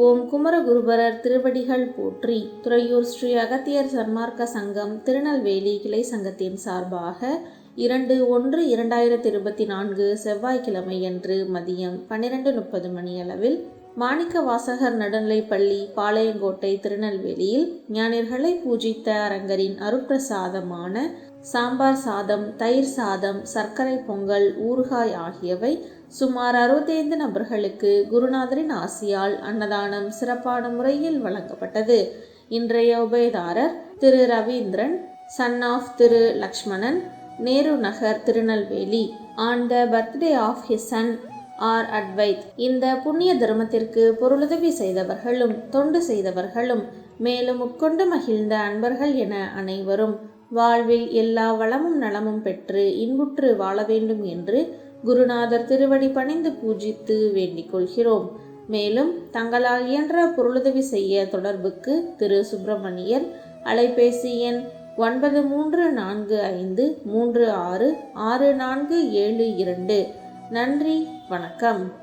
ஓம் குமரகுருபரர் திருவடிகள் போற்றி துறையூர் ஸ்ரீ அகத்தியர் சன்மார்க்க சங்கம் திருநெல்வேலி கிளை சங்கத்தின் சார்பாக இரண்டு ஒன்று இரண்டாயிரத்தி இருபத்தி நான்கு செவ்வாய்க்கிழமையன்று மதியம் பன்னிரெண்டு முப்பது மணியளவில் மாணிக்க வாசகர் நடுநிலைப்பள்ளி பாளையங்கோட்டை திருநெல்வேலியில் ஞானியர்களை பூஜித்த அரங்கரின் அருப்பிரசாதமான சாம்பார் சாதம் தயிர் சாதம் சர்க்கரை பொங்கல் ஊறுகாய் ஆகியவை சுமார் அறுபத்தைந்து நபர்களுக்கு குருநாதரின் ஆசியால் அன்னதானம் சிறப்பான முறையில் வழங்கப்பட்டது. இன்றைய உபயதாரர் Thiru Ravindran son of Thiru Lakshmanan Nehru Nagar Tirunelveli. On the birthday of his son R. Advaith. இந்த புண்ணிய தர்மத்திற்கு பொருளுதவி செய்தவர்களும் தொண்டு செய்தவர்களும் மேலும் உட்கொண்டு மகிழ்ந்த அன்பர்கள் என அனைவரும் வாழ்வில் எல்லா வளமும் நலமும் பெற்று இன்புற்று வாழ வேண்டும் என்று குருநாதர் திருவடி பணிந்து பூஜித்து வேண்டிக் கொள்கிறோம். மேலும் தங்களால் இயன்ற பொருளுதவி செய்ய தொடர்புக்கு திரு. சுப்பிரமணியன் அலைபேசி எண் ஒன்பது மூன்று நான்கு ஐந்து மூன்று ஆறு ஆறு நான்கு ஏழு இரண்டு. நன்றி வணக்கம்.